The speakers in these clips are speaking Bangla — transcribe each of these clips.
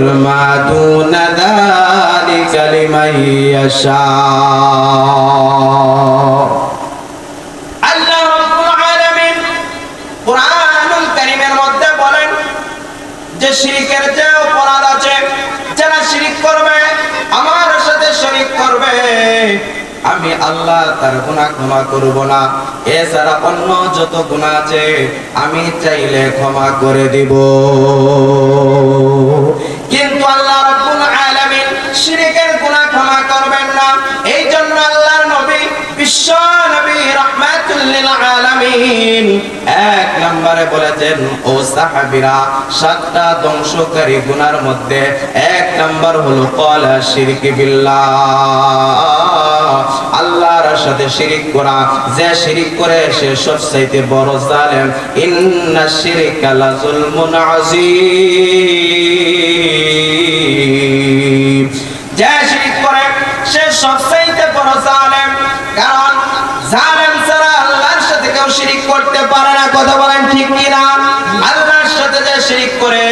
ما دون ذلك لمن يشاء আল্লাহ রাব্বুল আলামিন কুরআনুল কারীমের মধ্যে বলেন যে শিরিকের যে অপরাধ আছে যারা শিরিক করবে আমার সাথে শরিক করবে আমি আল্লাহ তার গুনাহ ক্ষমা করব না এছাড়া অন্য যত গুনাহ আছে আমি চাইলে ক্ষমা করে দিব লিল আলামিন। এক নম্বরে বলেছেন, ও সাহাবীরা, সাতটা ধ্বংসকারী গুনার মধ্যে এক নম্বর হলো কলা শিরক বিল্লাহ। আল্লাহর সাথে শিরিক করা, যে শিরিক করে সে সবচাইতে বড় জালেম। ইন্না শিরিকা লাযুলমুন আযীম। যে শিরিক করে, সে সবচাইতে বড় জালেম। কারণ করতে পারে না, কথা বলেন ঠিক কিনা? আল্লাহর সাথে যে শিরিক করে,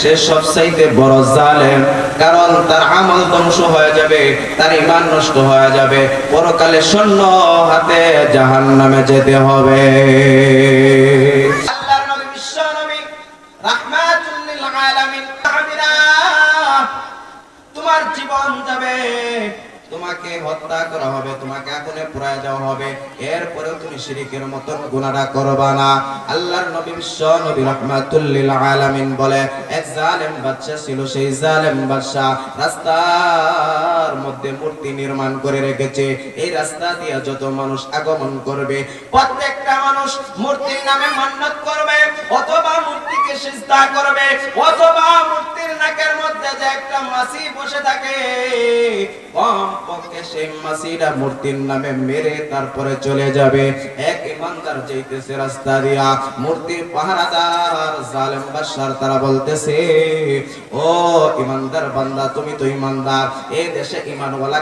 সে সবচাইতে বড় জালেম। কারণ তার আমল ধ্বংস হয়ে যাবে, তার ইমান নষ্ট হয়ে যাবে। পরকালে শূন্য হাতে জাহান্নামে যেতে হবে। তোমার জীবন যাবে। তোমাকে হত্যা করা হবে, তোমাকে আগুনে পুড়ায় দেওয়া হবে। এরপরেও তুমি শিরিকের মতন গুনাহটা করবা না। আল্লাহর নবী বিশ্ব নবী রাহমাতুল লিল আলামিন বলে, এক জালেম বাদশা ছিল সেই জালেম বাদশা। রাস্তার মধ্যে মূর্তি নির্মাণ করে রেখেছে। এই রাস্তা দিয়ে যত মানুষ আগমন করবে, প্রত্যেকটা মানুষ মূর্তির নামে মান্নত করবে, অথবা মূর্তিকে সিজদা করবে, অথবা মাছি বসে থাকে। এই দেশে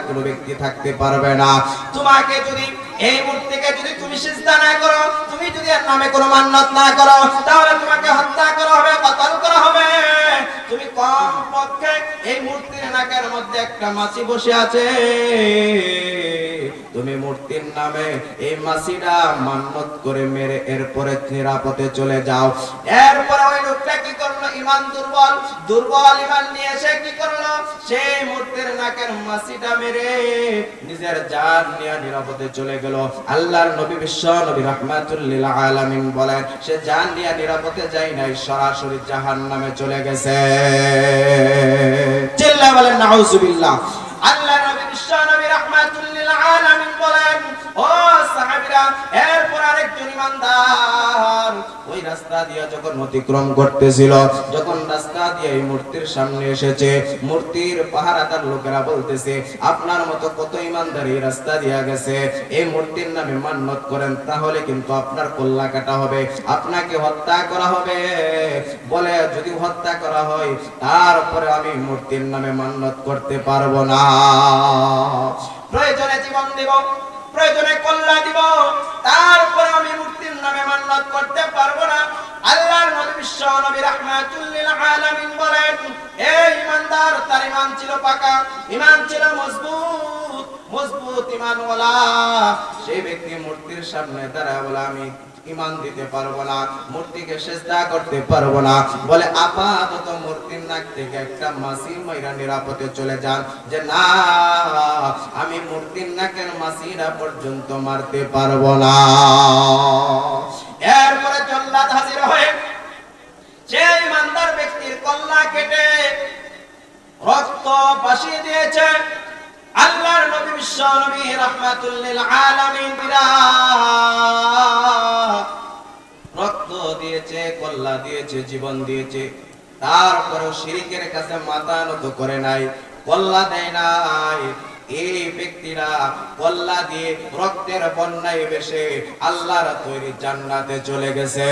কোনো ব্যক্তি থাকতে পারবে না। তোমাকে যদি এই মূর্তিকে যদি তুমি সিজদা না করো, তুমি যদি এর নামে কোনো মান্নত না করো, তাহলে তোমাকে নাকের মধ্যে একটা মাছি বসে আছে। তুমি মূর্তির নামে এই মাছিটা মান্নত করে মেরে এরপরে নিরাপদে চলে যাও। এরপরে ওই লোকটা কি করল ইমান দুর্বল দুর্বল ইমান নিয়ে সে কি করল? সেই মূর্তির নাকের মাসিটা মেরে নিজের জান নিয়ে নিরাপদে চলে গেল। আল্লাহর নবী বিশ্ব নবী রহমাতুল্লিল আলামিন বলেন, সে জান নিয়ে নিরাপদে যাই নাই, সরাসরি জাহান্নামে চলে গেছে। চিল্লা বলেন, নাউজুবিল্লাহ। আপনার মতো কত ইমানদার এই রাস্তা দিয়া গেছে, এই মূর্তির নামে মান্নত করেন, তাহলে কিন্তু আপনার কল্লা কাটা হবে, আপনাকে হত্যা করা হবে। বলে, যদি হত্যা করা হয়, তারপরে আমি মূর্তির নামে মান্নত করতে পারব না। প্রয়োজনে জীবন দিব, প্রয়োজনে কল্লা দিব, তারপরে আমি মূর্তির নামে মান্নত করতে পারব না। আল্লাহর নবী বিশ্ব নবী রাহমাতুল লিল আলামিন বলেন এই ইমানদার, তার ইমান ছিল পাকা, ইমান ছিল মজবুত মজবুত ইমানওয়ালা। সেই ব্যক্তি মূর্তির সামনে দাঁড়ায় বলে, আমি ইমান দিতে পারব না, মূর্তিকে সেজদা করতে পারব না। বলে, আপাতত মূর্তির নাক থেকে একটা মাসি মাইরা নিরাপদে চলে যান। যে, না, আমি মূর্তির নাকের মাসিরা পর্যন্ত মারতে পারব না। এরপরে জল্লাদ হাজির হয়ে সেই ইমানদার ব্যক্তির কল্লা কেটে রক্ত বাসিয়ে দিয়েছে। আল্লাহর নবী বিশ্ব নবী লিল আলামিন রক্ত দিয়েছে, কল্লা দিয়েছে, জীবন দিয়েছে। তারপরেও শিরিকের কাছে মাথা নত করে নাই, কল্লা দেয় নাই। এই ব্যক্তিরা কল্লা দিয়ে রক্তের বন্যায় বেশে আল্লাহর তৈরি জান্নাতে চলে গেছে।